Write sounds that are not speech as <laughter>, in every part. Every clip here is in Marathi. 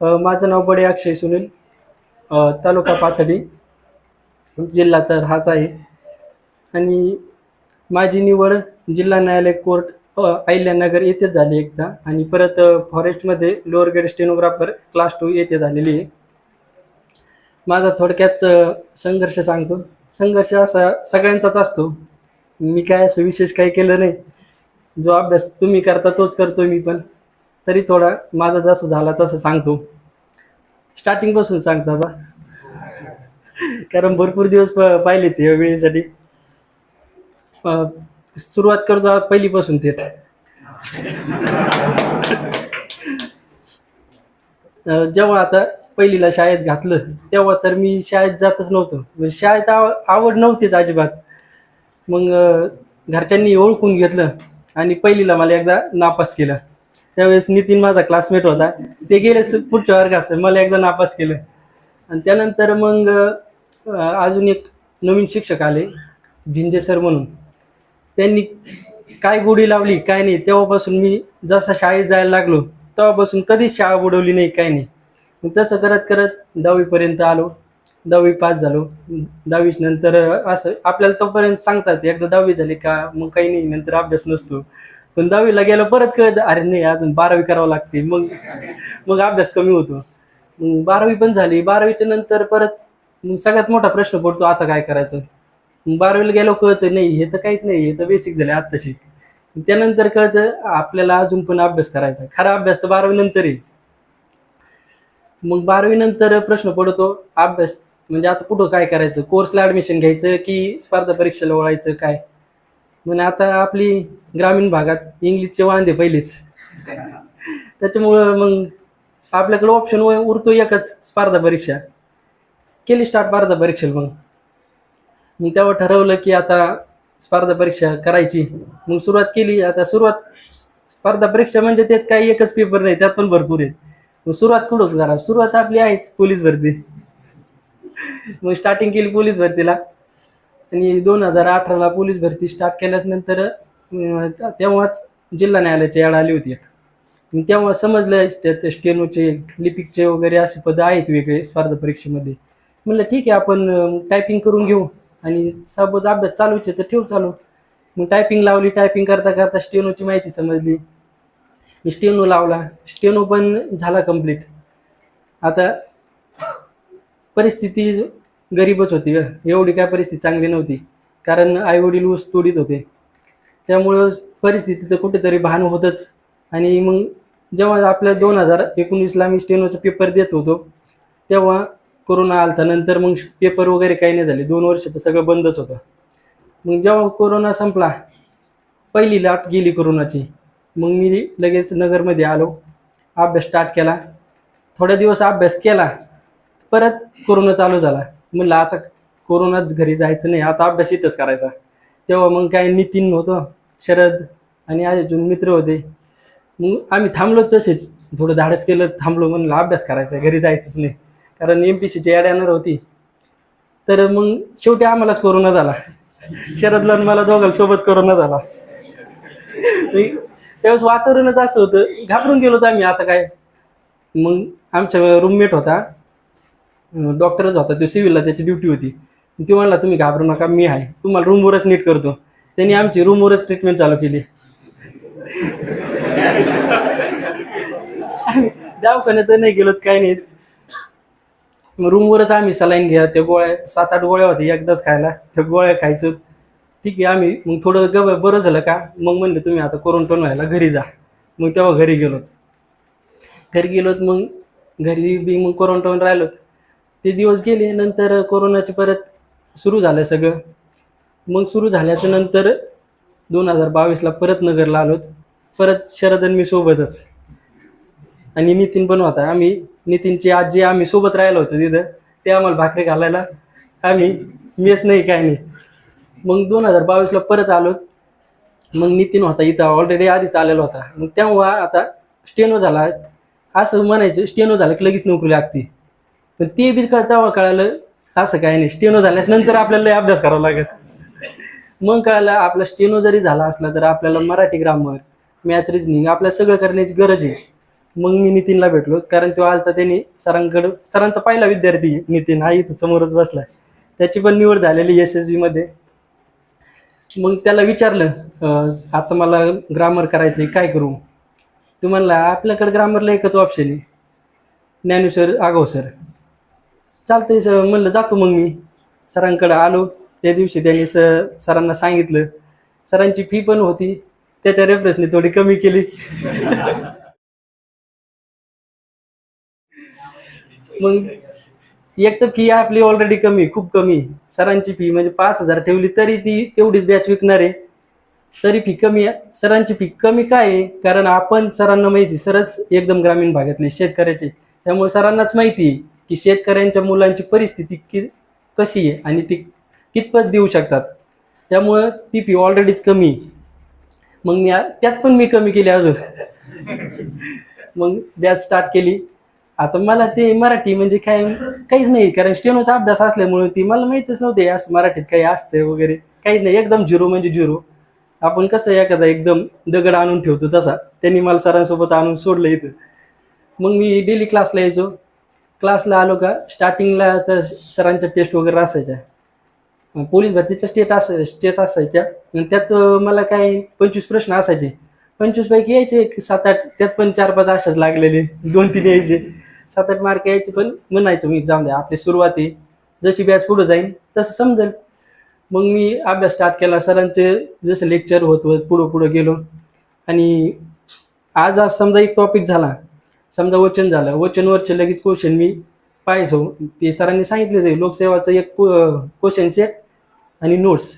माझं नाव बडे अक्षय सुनील तालुका पाथडी जिल्हा तर हाच आहे. आणि माझी निवड जिल्हा न्यायालय कोर्ट अहिल्यानगर येथेच झाली एकदा. आणि परत फॉरेस्टमध्ये lower grade stenographer class two येथे झालेली आहे. माझा थोडक्यात संघर्ष सांगतो. संघर्ष असा सगळ्यांचाच असतो. मी काय असं विशेष काही केलं नाही. जो अभ्यास तुम्ही करता तोच करतो मी पण. तरी थोडा माझा जसं झाला तसं सांगतो. स्टार्टिंगपासून सांगतो आता. कारण भरपूर दिवस प पाहिले ते या वेळेसाठी. सुरुवात करतो पहिलीपासून थेट. जेव्हा आता पहिलीला शाळेत घातलं तेव्हा तर मी शाळेत जातच नव्हतो. म्हणजे शाळेत आव आवड नव्हतीच अजिबात. मग घरच्यांनी ओळखून घेतलं आणि पहिलीला मला एकदा नापास केलं. त्यावेळेस नितीन माझा क्लासमेट होता. ते गेले पुढच्या वर्गात. मला एकदा नापास केलं. आणि त्यानंतर मग अजून एक नवीन शिक्षक आले जिंजे सर म्हणून. त्यांनी काय गोडी लावली काय नाही तेव्हापासून मी जसा शाळेत जायला लागलो तेव्हापासून कधीच शाळा बुडवली नाही काय नाही. मग तसं करत करत दहावीपर्यंत आलो. दहावी पास झालो. दहावी नंतर असं आपल्याला तोपर्यंत सांगतात एकदा दहावी झाली का? मग काही नाही नंतर अभ्यास नसतो. पण दहावीला गेलो परत कळत अरे नाही अजून बारावी करावं लागते. मग मग अभ्यास कमी होतो. मग बारावी पण झाली. बारावीच्या नंतर परत मग सगळ्यात मोठा प्रश्न पडतो आता काय करायचं? मग बारावीला गेलो कळतं नाही हे तर काहीच नाही हे तर बेसिक झाले आत्ताशी. त्यानंतर कळतं आपल्याला अजून पण अभ्यास करायचा. खरा अभ्यास तर बारावी नंतर आहे मग बारावी नंतर प्रश्न पडतो अभ्यास म्हणजे आता कुठं काय करायचं? कोर्सला ॲडमिशन घ्यायचं की स्पर्धा परीक्षेला वळायचं काय? म्हणजे आता आपली ग्रामीण भागात इंग्लिशचे वांदे पहिलेच. त्याच्यामुळं मग आपल्याकडे ऑप्शन उरतो एकच स्पर्धा परीक्षा. केली स्टार्ट स्पर्धा परीक्षेला मग. मी तेव्हा ठरवलं की आता स्पर्धा परीक्षा करायची. मग सुरुवात केली. आता सुरुवात स्पर्धा परीक्षा म्हणजे त्यात काही एकच पेपर नाही त्यात पण भरपूर आहेत. मग सुरुवात कुठं करा सुरुवात आपली आहेच पोलीस भरती. मग स्टार्टिंग केली पोलीस भरतीला. आणि दोन हजार अठराला पोलीस भरती स्टार्ट केल्याच नंतर तेव्हाच जिल्हा न्यायालयाची याड आली होती एक. तेव्हा समजलं त्यात स्टेनोचे लिपिकचे वगैरे असे पद आहेत वेगळे स्पर्धा परीक्षेमध्ये. म्हणलं ठीक आहे आपण टायपिंग करून घेऊ. आणि सोबत अभ्यास चालूचे तर ठेवू चालू. मग टायपिंग लावली टायपिंग करता करता स्टेनोची माहिती समजली. मी स्टेनो लावला. स्टेनो पण झाला कंप्लीट आता परिस्थिती गरीबच होती ग. एवढी काय परिस्थिती चांगली नव्हती. कारण आईवडील ऊस तोडीत होते. त्यामुळं परिस्थितीचं कुठेतरी भान होतंच. आणि मग जेव्हा आपल्या दोन हजार एकोणीसला मी स्टेनोचा पेपर देत होतो तेव्हा कोरोना आलता. नंतर मग पेपर वगैरे काही नाही झाले. दोन वर्ष तर सगळं बंदच होतं. मग जेव्हा कोरोना संपला पहिली लाट गेली कोरोनाची. मग मी लगेच नगरमध्ये आलो. अभ्यास स्टार्ट केला. थोड्या दिवस अभ्यास केला. परत कोरोना चालू झाला. म्हणलं आता कोरोनाच घरी जायचं नाही आता अभ्यास इथंच करायचा. तेव्हा मग काय नितीन होतं शरद आणि अजून मित्र होते. मग आम्ही थांबलो तसेच थोडं धाडस केलं थांबलो म्हणलं अभ्यास करायचा घरी जायचंच नाही. कारण एम पी सीची ॲड येणार होती. तर मग शेवटी आम्हालाच कोरोना झाला. शरदला आणि मला दोघांना सोबत कोरोना झाला. त्यावेळेस वातावरणच असं होतं घाबरून गेलो होतो आम्ही आता काय? मग आमच्या रूममेट होता. डॉक्टरच होता तो सिव्हिलला त्याची ड्युटी होती. ती म्हणला तुम्ही घाबरू नका मी आहे. तुम्हाला रूमवरच नीट करतो. त्यांनी आमची रूमवरच ट्रीटमेंट चालू केली. <laughs> दवाखान्यात नाही गेलो काही नाही. मग रूमवरच आम्ही सलाईन घ्या त्या गोळ्या सात आठ गोळ्या होत्या एकदाच खायला. त्या गोळ्या खायचो. ठीक आहे आम्ही मग थोडं गब बरं झालं का? मग म्हणलं तुम्ही आता क्वारंटाईन व्हायला घरी जा. मग तेव्हा घरी गेलोत. घरी गेलोत मग घरी बी मग क्वारंटाईन राहिलोत. ते दिवस गेले नंतर कोरोनाचे परत सुरू झालं सगळं. मग सुरू झाल्याच्यानंतर दोन हजार बावीसला परत नगरला आलोत. परत शरद आणि मी सोबतच. आणि नितीन पण होता. आम्ही नितीनची आजी आम्ही सोबत राहिलो होतो तिथं. ते आम्हाला भाकरी घालायला. आम्ही मेस नाही काय नाही. मग दोन हजार बावीसला परत आलो मग नितीन होता इथं ऑलरेडी आधीच आलेला होता. मग तेव्हा आता स्टेनो झाला. असं म्हणायचं स्टेनो झालं की लगेच नोकरी लागते. पण ते बी कळ तेव्हा कळालं. असं काय नाही. स्टेनो झाल्यास नंतर आपल्याला अभ्यास करावा लागेल. मग कळालं आपला स्टेनो जरी झाला असला तर आपल्याला मराठी ग्रामर मॅथ रिजनिंग आपल्याला सगळं करण्याची गरज आहे. मग मी नितीनला भेटलो. कारण तो आलता त्यांनी सरांकडं सरांचा पहिला विद्यार्थी नितीन. हा इथं समोरच बसला त्याची पण निवड झालेली एस एस बीमध्ये मग त्याला विचारलं आता मला ग्रामर करायचं आहे काय करू? तू म्हणला आपल्याकडे ग्रामरला एकच ऑप्शन आहे. ज्ञानेश्वर आगाव सर चालतंय सर. म्हणलं जातो मग मी. सरांकडे आलो. त्या दिवशी त्यांनी स सरांना सांगितलं. सरांची फी पण होती. त्याच्या रेफरन्सने थोडी कमी केली. मग एक तर फी आपली ऑलरेडी कमी खूप कमी. सरांची फी म्हणजे पाच हजार ठेवली तरी ती तेवढीच बॅच विकणार आहे. तरी फी कमी आहे. सरांची फी कमी काय आहे? कारण आपण सरांना माहिती सरच एकदम ग्रामीण भागातले शेतकऱ्याचे. त्यामुळे सरांनाच माहिती आहे. की शेतकऱ्यांच्या मुलांची परिस्थिती कि कशी आहे आणि ती कितपत देऊ शकतात. त्यामुळं ती फी ऑलरेडीच कमी आहे. मग मी त्यात पण मी कमी केली अजून. मग बॅच स्टार्ट केली. आता मला ते मराठी म्हणजे काय काहीच नाही कारण स्टेनोचा अभ्यास असल्यामुळे ती मला माहीतच नव्हते असं मराठीत काही असतं वगैरे. काहीच नाही एकदम झिरो म्हणजे झिरो. आपण कसं एखादा एकदम दगड आणून ठेवतो तसा. त्यांनी मला सरांसोबत आणून सोडलं इथं. मग मी डेली क्लासला यायचो. क्लासला आलो का स्टार्टिंगला तर सरांच्या टेस्ट वगैरे असायच्या पोलीस भरतीच्या स्टेट अस स्टेट असायच्या आणि त्यात मला काय पंचवीस प्रश्न असायचे. पंचवीस पैकी यायचे एक सात आठ त्यात पण चार पाच अशाच लागलेले. दोन तीन यायचे. सात आठ मार्क यायचे पण म्हणायचो मी जाऊन द्या आपली सुरुवात आहे. जशी बॅच पुढं जाईन तसं समजेल. मग मी अभ्यास स्टार्ट केला सरांचे जसं लेक्चर होत होत पुढं पुढं गेलो. आणि आज आज समजा एक टॉपिक झाला समजा वचन झालं वचनवरचे लगेच क्वेश्चन मी पाहायचो. ते सरांनी सांगितले ते लोकसेवाचं एक क्वेश्चन सेट आणि नोट्स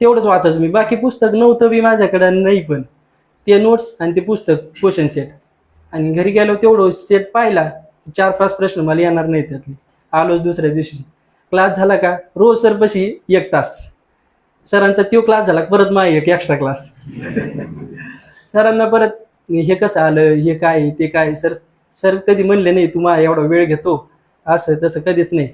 तेवढंच वाचायचो मी. बाकी पुस्तक नव्हतं बी माझ्याकडं नाही पण. ते नोट्स आणि ते पुस्तक क्वेश्चन सेट आणि घरी गेलो तेवढं सेट पाहिला चार पाच प्रश्न मला येणार नाही त्यातले. आलोच दुसऱ्या दिवशी. क्लास झाला का? रोज सरपशी एक तास. सरांचा तो क्लास झाला परत मा एक एक्स्ट्रा क्लास <laughs> सरांना परत हे कसं आलं? हे काय ते काय सर सर कधी म्हणले नाही तुम्हाला एवढा वेळ घेतो. असं तसं कधीच नाही.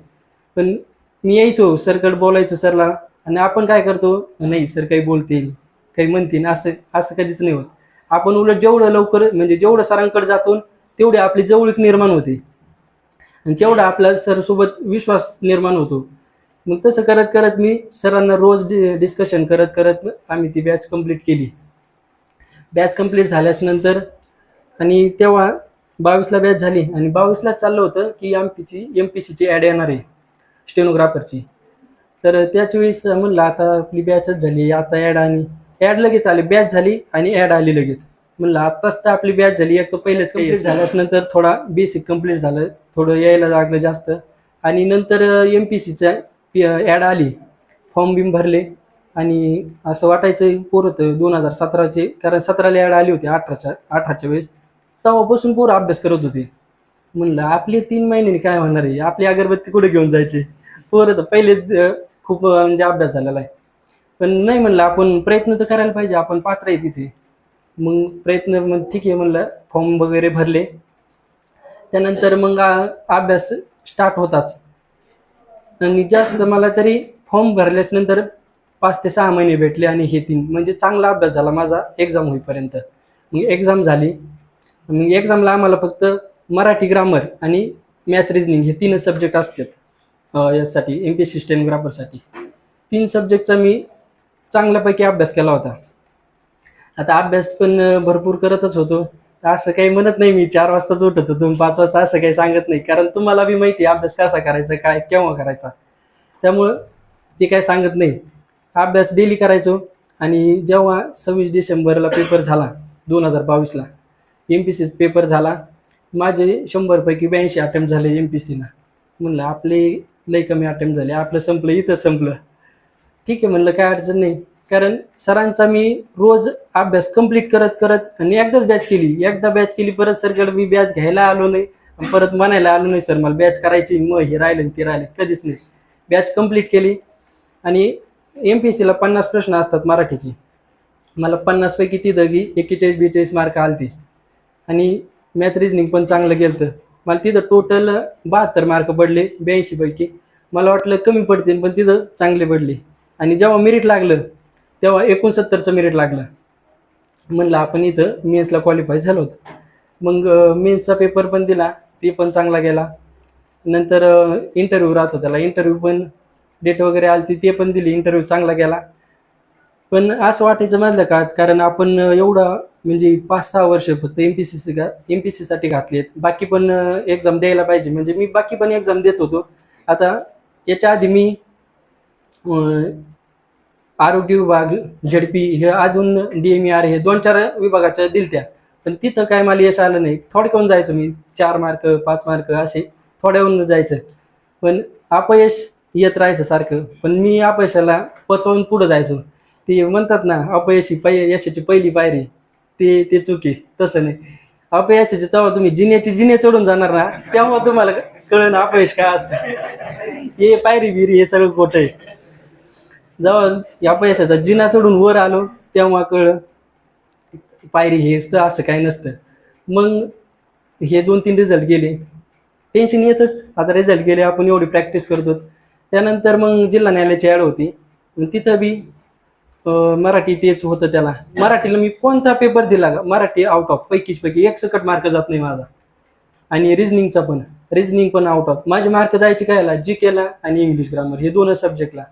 पण मी यायचो सरकडे बोलायचो सरला आणि आपण काय करतो? नाही सर काही बोलतील काही म्हणतील. असं असं कधीच नाही होत. आपण उलट जेवढं लवकर म्हणजे जेवढं सरांकडे जातो तेवढी आपली जवळीक निर्माण होते. आणि तेवढा आपला सरसोबत विश्वास निर्माण होतो. मग तसं करत करत मी सरांना रोज डि डिस्कशन करत करत आम्ही ती बॅच कंप्लीट केली. बॅच कंप्लीट झाल्यास नंतर आणि तेव्हा बावीसला बॅच झाली आणि बावीसला चाललं होतं की एम पीची एम पी सीची ॲड येणार आहे स्टेनोग्राफरची तर त्याच वेळेस म्हणलं आता आपली बॅचच झाली आता ॲड आणि ॲड लगेच आली बॅच झाली आणि ॲड आली लगेच. म्हणलं आत्ताच तर आपली बॅच झाली एक तर पहिलेच कंप्लीट झाल्यास नंतर थोडा बेसिक कंप्लीट झालं थोडं यायला लागलं जास्त. आणि नंतर एम पी सीच्या ॲड आली. फॉर्म बिम भरले. आणि असं वाटायचं पोर होतं दोन हजार सतराचे कारण सतराला ॲड आली होती अठराच्या अठराच्या वेळेस. तेव्हापासून पोरं अभ्यास करत होते. म्हणलं आपले तीन महिन्याने काय होणार आहे? आपली अगरबत्ती कुठे घेऊन जायची? पोरं तर पहिले खूप म्हणजे अभ्यास झालेला आहे. पण नाही म्हणलं आपण प्रयत्न तर करायला पाहिजे आपण पात्र आहे तिथे. मग प्रयत्न मग ठीक आहे म्हणलं फॉर्म वगैरे भरले. त्यानंतर मग अभ्यास स्टार्ट होताच. आणि जास्त मला तरी फॉर्म भरल्याच नंतर पाच ते सहा महिने भेटले आणि हे तीन. म्हणजे चांगला अभ्यास झाला माझा एक्झाम होईपर्यंत. मग एक्झाम झाली. मग एक्झामला आम्हाला फक्त मराठी ग्रामर आणि मॅथ रिजनिंग हे तीनच सब्जेक्ट असतात. यासाठी एम पी सी स्टेनोग्राफरसाठी तीन सब्जेक्टचा मी चांगल्यापैकी अभ्यास केला होता. आता अभ्यास पण भरपूर करतच होतो. असं काही म्हणत नाही मी चार वाजताच उठत होतो पाच वाजता असं काही सांगत नाही. कारण तुम्हाला बी माहिती आहे अभ्यास कसा करायचा काय केव्हा करायचा. त्यामुळं ते काय सांगत नाही. अभ्यास डेली करायचो आणि जेव्हा सव्वीस डिसेंबरला पेपर झाला दोन हजार बावीसला एम पी सी पेपर झाला माझे शंभरपैकी ब्याऐंशी अटेम्प्ट झाले एम पी सीला म्हणलं आपले लई कमी अटेम्प्ट झाले आपलं संपलं इथं संपलं. ठीक आहे म्हणलं काय अडचण नाही. कारण सरांचा मी रोज अभ्यास कंप्लीट करत करत आणि एकदाच बॅच केली. एकदा बॅच केली परत सरकडे मी बॅच घ्यायला आलो नाही. परत म्हणायला आलो नाही सर मला बॅच करायची मग हे राहिलं आणि ते राहिले. कधीच नाही. बॅच कंप्लीट केली आणि एम पी सीला पन्नास प्रश्न असतात मराठीचे. मला पन्नासपैकी तिथं की एक्केचाळीस बेचाळीस मार्क आलते. आणि मॅथ रिजनिंग पण चांगलं गेलं मला तिथं टोटल बहात्तर मार्क पडले ब्याऐंशीपैकी मला वाटलं कमी पडतील पण तिथं चांगले पडले. आणि जेव्हा मेरिट लागलं तेव्हा एकोणसत्तरचं मेरिट लागलं. म्हणलं आपण इथं मेन्सला क्वालिफाय झालो होतो. मग मेन्सचा पेपर पण दिला ते पण चांगला गेला. नंतर इंटरव्ह्यू राहतो त्याला. इंटरव्ह्यू पण डेट वगैरे आली ती ते पण दिली इंटरव्ह्यू चांगला गेला. पण असं वाटायचं मधल्या काळात कारण आपण एवढा म्हणजे पाच सहा वर्ष फक्त एम पी सी सी का एम पी सीसाठी घातली आहेत बाकी पण एक्झाम द्यायला पाहिजे. म्हणजे मी बाकी पण एक्झाम देत होतो. आता याच्या आधी मी आरोग्य विभाग झेडपी हे अजून डी एम ई आर हे दोन चार विभागाच्या दिलत्या. पण तिथं काय मला यश आलं नाही. थोडक्याहून जायचो मी. चार मार्क पाच मार्क असे थोड्याहून जायचं. पण अपयश येत राहायचं सारखं. पण मी अपयशाला पचवून पुढं जायचो. ते म्हणतात ना अपयशी पै यशाची पहिली पायरी ते ते चुकी तसं नाही. अपयशाची तेव्हा तुम्ही जिन्याची जिने चढून जाणार ना तेव्हा तुम्हाला कळण अपयश काय असतं. हे पायरी बिरी हे सगळं खोटं आहे. जेव्हा या अपयशाचा जिना चढून वर आलो तेव्हा कळलं पायरी हेच तर असं काही नसतं. मग हे दोन तीन रिझल्ट गेले. टेन्शन येतच. आता रिझल्ट गेले आपण एवढी प्रॅक्टिस करतो त्यानंतर मग जिल्हा न्यायालयाची ॲड होती. तिथं बी मराठी तेच होतं त्याला. मराठीला मी कोणता पेपर दिला का? मराठी आउट ऑफ पैकीच पैकी एक सकट मार्क जात नाही माझा. आणि रिझनिंगचा पण. रिझनिंग पण आउट ऑफ माझे मार्क जायचे कायला? जी केला आणि इंग्लिश ग्रामर हे दोनच सब्जेक्टला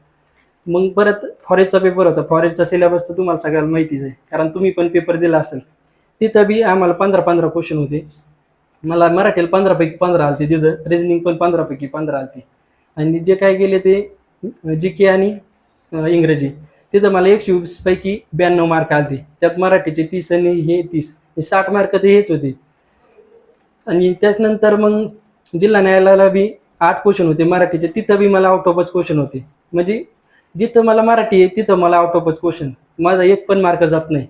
मग परत फॉरेस्टचा पेपर होता. फॉरेस्टचा सिलेबस तर तुम्हाला सगळ्याला माहितीच आहे. कारण तुम्ही पण पेपर दिला असेल. तिथं बी आम्हाला पंधरा पंधरा क्वेश्चन होते. मला मराठीला पंधरापैकी पंधरा आलते तिथं. रिझनिंग पण पंधरापैकी पंधरा आलते. आणि जे काय गेले ते जी के आणि इंग्रजी तिथं मला एकशे वीसपैकी ब्याण्णव मार्क आले त्यात मराठीचे तीस आणि हे तीस साठ मार्क ते हेच होते. आणि त्याच्यानंतर मग जिल्हा न्यायालयाला बी आठ क्वेश्चन होते मराठीचे तिथं बी मला आउट ऑफच क्वेश्चन होते. म्हणजे जिथं मला मराठी आहे तिथं मला आउट ऑफच क्वेश्चन माझा एक पण मार्क जात नाही.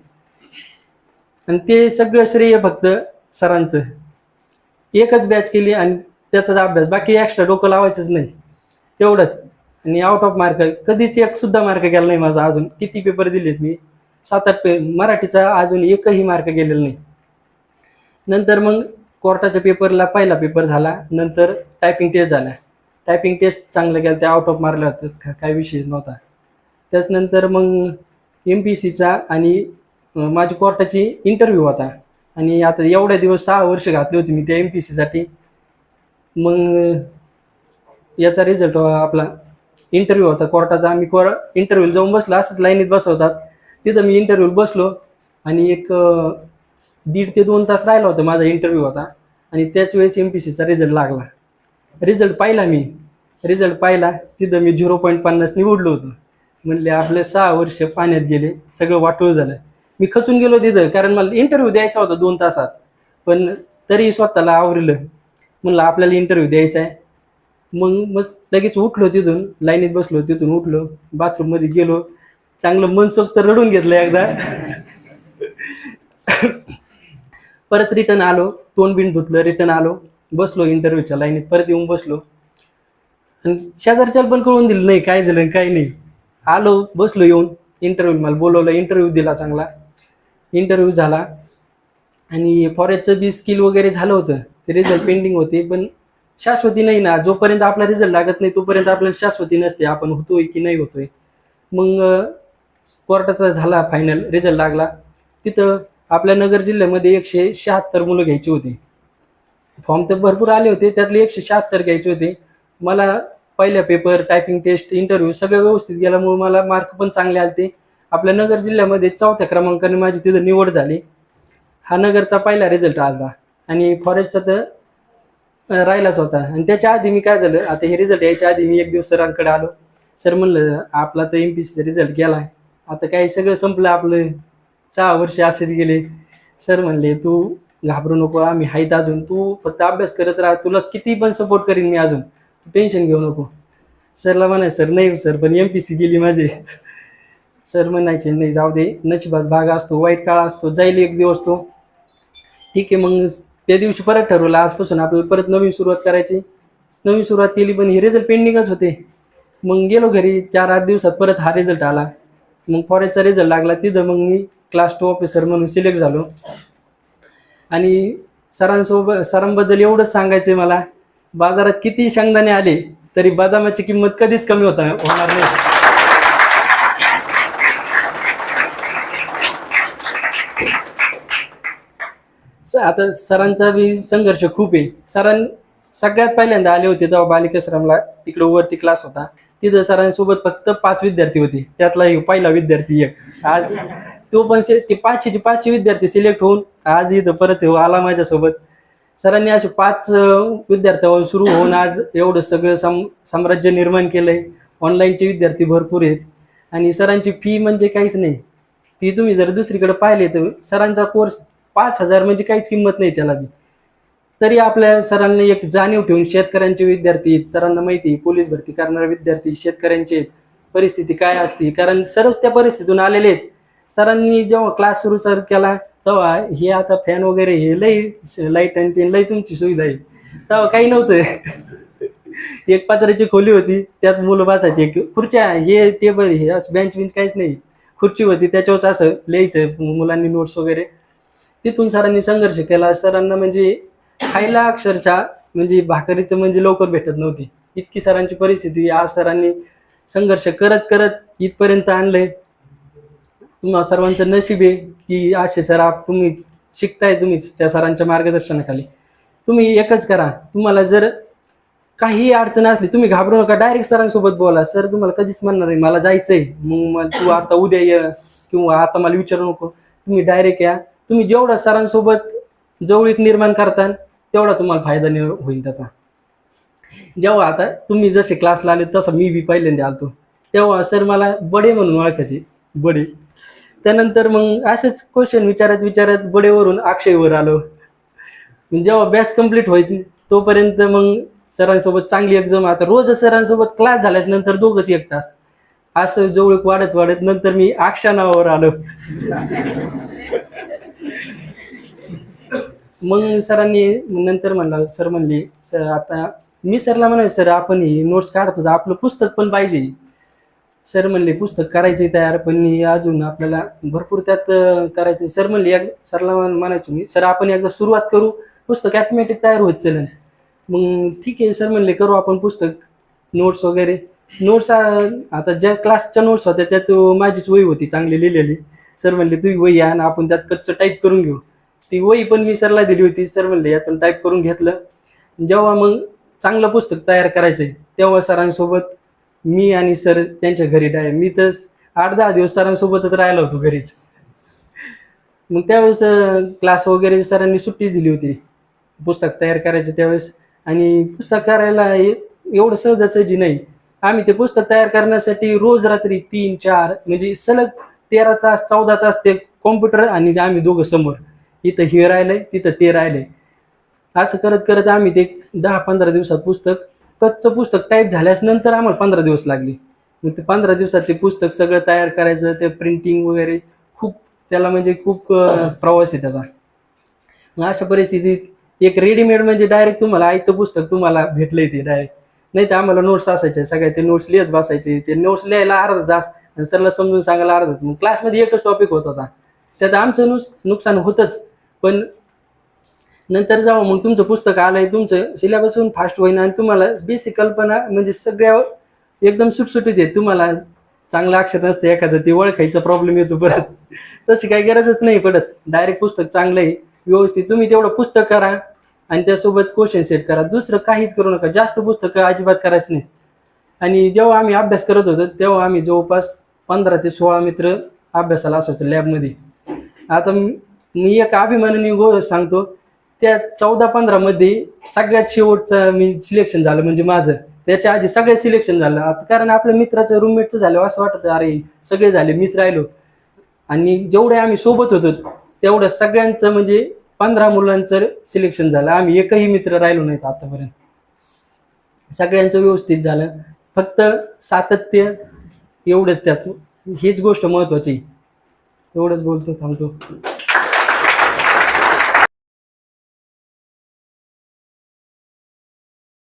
आणि ते सगळं श्रेय फक्त सरांचं. एकच बॅच केली आणि त्याचाच अभ्यास. बाकी एक्स्ट्रा डोकं लावायचंच नाही. तेवढंच. आणि आउट ऑफ मार्क कधीच एक सुद्धा मार्क गेला नाही माझा अजून. किती पेपर दिलेत मी? सात आठ पे मराठीचा अजून एकही मार्क गेलेला नाही. नंतर मग कोर्टाच्या पेपरला पहिला पेपर झाला. नंतर टायपिंग टेस्ट झाला. टायपिंग टेस्ट चांगलं गेलं ते आउट ऑफ मारलं होतं. काही काय विषयच नव्हता. त्याच्यानंतर मग एम पी सीचा आणि माझी कोर्टाची इंटरव्ह्यू होता. आणि आता एवढ्या दिवस सहा वर्ष घातली होती मी त्या एम पी सीसाठी मग याचा रिझल्ट आपला इंटरव्ह्यू होता कोर्टाचा. आम्ही कोर इंटरव्ह्यू जाऊन बसलो. असंच लाईनीत बसवतात. तिथं मी इंटरव्ह्यू बसलो आणि एक दीड ते दोन तास राहिला होता माझा इंटरव्ह्यू होता. आणि त्याच वेळेस एम पी सीचा रिझल्ट लागला. रिझल्ट पाहिला मी. रिझल्ट पाहिला. तिथं मी झिरो पॉईंट पन्नास निवडलो होतो. म्हणले आपले सहा वर्ष पाण्यात गेले. सगळं वाटोळ झालं. मी खचून गेलो तिथं. कारण मला इंटरव्ह्यू द्यायचा होता दोन तासात. पण तरी स्वतःला आवरलं. म्हणलं आपल्याला इंटरव्ह्यू द्यायचा आहे. मग मग लगेच उठलो तिथून लाईनीत बसलो तिथून उठलो बाथरूममध्ये गेलो. चांगलं मनसोक्त रडून घेतलं एकदा. परत रिटर्न आलो तोंड बिन धुतलं रिटर्न आलो. बसलो इंटरव्ह्यूच्या लाईनीत परत येऊन बसलो. आणि शेजारच्याला पण कळून दिलं नाही काय झालं काय नाही. आलो बसलो येऊन इंटरव्ह्यू मला बोलवलं इंटरव्ह्यू दिला चांगला. इंटरव्ह्यू झाला. आणि फॉरेस्टचं बी स्किल वगैरे झालं होतं. ते रिझल्ट पेंडिंग होते पण शाश्वती नाही ना. जोपर्यंत आपला रिझल्ट लागत नाही तोपर्यंत आपल्याला शाश्वती नसते. आपण होतोय की नाही होतोय. मग कोर्टाचा झाला फायनल रिझल्ट लागला. तिथं आपल्या नगर जिल्ह्यामध्ये एकशे शहात्तर मुलं घ्यायची होती. फॉर्म तर भरपूर आले होते. त्यातले एकशे शहात्तर घ्यायचे होते. मला पहिल्या पेपर टायपिंग टेस्ट इंटरव्ह्यू सगळं व्यवस्थित गेल्यामुळे मला मार्क पण चांगले आले ते आपल्या नगर जिल्ह्यामध्ये चौथ्या क्रमांकाने माझी तिथं निवड झाली. हा नगरचा पहिला रिझल्ट आला. आणि फॉरेस्टचा तर राहिलाच होता. आणि त्याच्या आधी मी काय झालं आता हे रिझल्ट यायच्या आधी मी एक दिवस सरांकडे आलो. सर म्हणलं आपला तर एम पी सीचा रिझल्ट गेला आता काय सगळं संपलं आपलं. सहा वर्ष असेच गेले. सर म्हणले तू घाबरू नको आम्ही हायत अजून. तू फक्त अभ्यास करत राहा. तुला किती पण सपोर्ट करीन मी अजून. तू टेन्शन घेऊ नको. सरला म्हणाय सर नाही सर पण एम पी सी गेली माझी. सर म्हणायचे नाही जाऊ दे. नशिबात भाग असतो वाईट काळ असतो. जाईल एक दिवस तो. ठीक आहे मग त्या दिवशी परत ठरवलं. आजपासून आपल्याला परत नवीन सुरुवात करायची. नवीन सुरुवात केली पण हे रिझल्ट पेंडिंगच होते. मग गेलो घरी चार आठ दिवसात परत हा रिझल्ट आला. मग फॉरेस्टचा रिझल्ट लागला. तिथं मग मी क्लास टू ऑफिसर म्हणून सिलेक्ट झालो. आणि सरांसोबत सरांबद्दल एवढंच सांगायचं आहे मला. बाजारात किती शेंगदाणे आले तरी बदामाची किंमत कधीच कमी होता होणार नाही स आता सरांचा बी संघर्ष खूप आहे. सरां सगळ्यात पहिल्यांदा आले होते तेव्हा बालिकाश्रमला. तिकडे वरती क्लास होता. तिथं सरांसोबत फक्त पाच विद्यार्थी होते. त्यातला पहिला विद्यार्थी एक. आज तो पण से- ते पाचशेचे पाचशे विद्यार्थी सिलेक्ट होऊन आज इथं परत आला माझ्यासोबत. सरांनी असे पाच विद्यार्थ्यांवर विद्यार्थ्यावर सुरू होऊन आज एवढं सगळं सम साम्राज्य निर्माण केलंय. ऑनलाईनचे विद्यार्थी भरपूर आहेत. आणि सरांची फी म्हणजे काहीच नाही. फी तुम्ही जर दुसरीकडे पाहिले तर सरांचा कोर्स पाच हजार म्हणजे काहीच किंमत नाही त्याला बी. तरी आपल्या सरांनी एक जाणीव ठेवून शेतकऱ्यांचे विद्यार्थी सरांना माहिती आहे, पोलीस भरती करणारे विद्यार्थी शेतकऱ्यांचे परिस्थिती काय असते? कारण सरच त्या परिस्थितीतून आलेले आहेत. सरांनी जेव्हा क्लास सुरू सर केला तेव्हा हे आता फॅन वगैरे हे लई लाइट आणि ते लई तुमची सुविधा आहे. तेव्हा काही नव्हतं. <laughs> एक पात्राची खोली होती त्यात मुलं बसायचे. खुर्च्या हे टेबल हे असं बेंच बिंच काहीच नाही. खुर्ची होती त्याच्यावरच असं लिहायचं मुलांनी नोट्स वगैरे. तिथून सरांनी संघर्ष केला. सरांना म्हणजे खायला अक्षरशः म्हणजे भाकरीचं म्हणजे लवकर भेटत नव्हती. इतकी सरांची परिस्थिती. आज सरांनी संघर्ष करत करत इथपर्यंत आणलंय. तुम्हा सर्वांचं नशीब आहे की असे सर आप तुम्ही शिकताय तुम्ही त्या सरांच्या मार्गदर्शनाखाली. तुम्ही एकच करा. तुम्हाला जर काही अडचण असली तुम्ही घाबरू नका. डायरेक्ट सरांसोबत बोला. सर तुम्हाला कधीच म्हणणार नाही मला जायचंय. मग मला तू आता उद्या ये किंवा आता मला विचारू नको. तुम्ही डायरेक्ट या. तुम्ही जेवढा सरांसोबत जवळीक निर्माण करताल तेवढा तुम्हाला फायदा नि- होईल त्याचा. जेव्हा आता तुम्ही जसे क्लासला आले तसं मी बी पहिल्यांदा आलतो. तेव्हा सर मला बडे म्हणून ओळखायचे बडे. त्यानंतर मग असेच क्वेश्चन विचारत विचारत बडेवरून अक्षयवर आलो. जेव्हा बॅच कंप्लीट होईल तोपर्यंत मग सरांसोबत चांगली एक्झाम आता रोज सरांसोबत क्लास झाल्याच्यानंतर दोघंच एक तास. असं जवळ वाढत वाढत नंतर मी अक्षा नावावर आलो. मग सरांनी नंतर म्हणला सर म्हणले सर आता मी सरला म्हणाले सर आपण हे नोट्स काढतो आपलं पुस्तक पण पाहिजे. सर म्हणले पुस्तक करायचे तयार पण अजून आपल्याला भरपूर त्यात अं, करायचं सर म्हणले एक सरला म्हणायचो मी सर आपण एकदा सुरुवात करू पुस्तक ॲटोमॅटिक तयार होत चलन मग ठीक आहे सर म्हणले करू आपण पुस्तक नोट्स वगैरे. नोट्स आता ज्या क्लासच्या नोट्स होत्या त्यात माझीच वही होती चांगली लिहिलेली. सर म्हणले तू वही आण आपण त्यात कच्चं टाईप करून घेऊ. ती वही पण मी सरला दिली होती. सर म्हणले यातून टाईप करून घेतलं. जेव्हा मग चांगलं पुस्तक तयार करायचं आहे तेव्हा सरांसोबत मी आणि सर त्यांच्या घरी डाय मी तर आठ दहा दिवस सरांसोबतच राहिला होतो घरीच. मग त्यावेळेस क्लास वगैरे सरांनी सुट्टीच दिली होती. पुस्तक तयार करायचं त्यावेळेस. आणि पुस्तक करायला एवढं सहजासहजी नाही. आम्ही ते पुस्तक तयार करण्यासाठी रोज रात्री तीन चार म्हणजे सलग तेरा तास चौदा तास ते कॉम्प्युटर आणि आम्ही दोघं समोर. इथं हे राहिलंय तिथं ते राहिलंय. असं करत करत आम्ही ते दहा पंधरा दिवसात पुस्तक कच्चं पुस्तक टाईप झाल्यास नंतर आम्हाला पंधरा दिवस लागले. मग ते पंधरा दिवसात ते पुस्तक सगळं तयार करायचं ते प्रिंटिंग वगैरे खूप त्याला म्हणजे खूप प्रवास आहे त्याचा. मग अशा परिस्थितीत एक रेडीमेड म्हणजे डायरेक्ट तुम्हाला आयतं पुस्तक तुम्हाला भेटलंय ते डायरेक्ट नाही तर आम्हाला नोट्स असायचे सगळ्या ते नोट्स लिहित बसायचे. ते नोट्स लिहायला अर्धा तास सरला समजून सांगायला अर्धा तास. मग क्लासमध्ये एकच टॉपिक होत होता. त्यात आमचं नुस नुकसान होतंच. पण नंतर जेव्हा मग तुमचं पुस्तक आलंय तुमचं सिलेबसहून फास्ट होईन आणि तुम्हाला बेसिक कल्पना म्हणजे सगळ्या एकदम सुटसुटीत आहे तुम्हाला चांगलं अक्षर नसतं एखादं ते ओळखायचा प्रॉब्लेम येतो परत. तशी काही गरजच नाही पडत. डायरेक्ट पुस्तक चांगलं आहे व्यवस्थित. तुम्ही तेवढं पुस्तक करा आणि त्यासोबत क्वेश्चन सेट करा. दुसरं काहीच करू नका. जास्त पुस्तकं अजिबात करायचं नाही. आणि जेव्हा आम्ही अभ्यास करत होतो तेव्हा आम्ही जवळपास पंधरा ते सोळा मित्र अभ्यासाला असायचो लॅबमध्ये आता मी एक अभिमानाने गो सांगतो त्या चौदा पंधरामध्ये सगळ्यात शेवटचं मी सिलेक्शन झालं म्हणजे माझं. त्याच्या आधी सगळ्यात सिलेक्शन झालं. आता कारण आपल्या मित्राचं रूममेटचं झालं असं वाटत अरे सगळे झाले मीच राहिलो. आणि जेवढे आम्ही सोबत होतो तेवढं सगळ्यांचं म्हणजे पंधरा मुलांचं सिलेक्शन झालं. आम्ही एकही मित्र राहिलो नाहीत आतापर्यंत. सगळ्यांचं व्यवस्थित झालं. फक्त सातत्य एवढंच त्यात. हीच गोष्ट महत्वाची. एवढंच बोलतो थांबतो.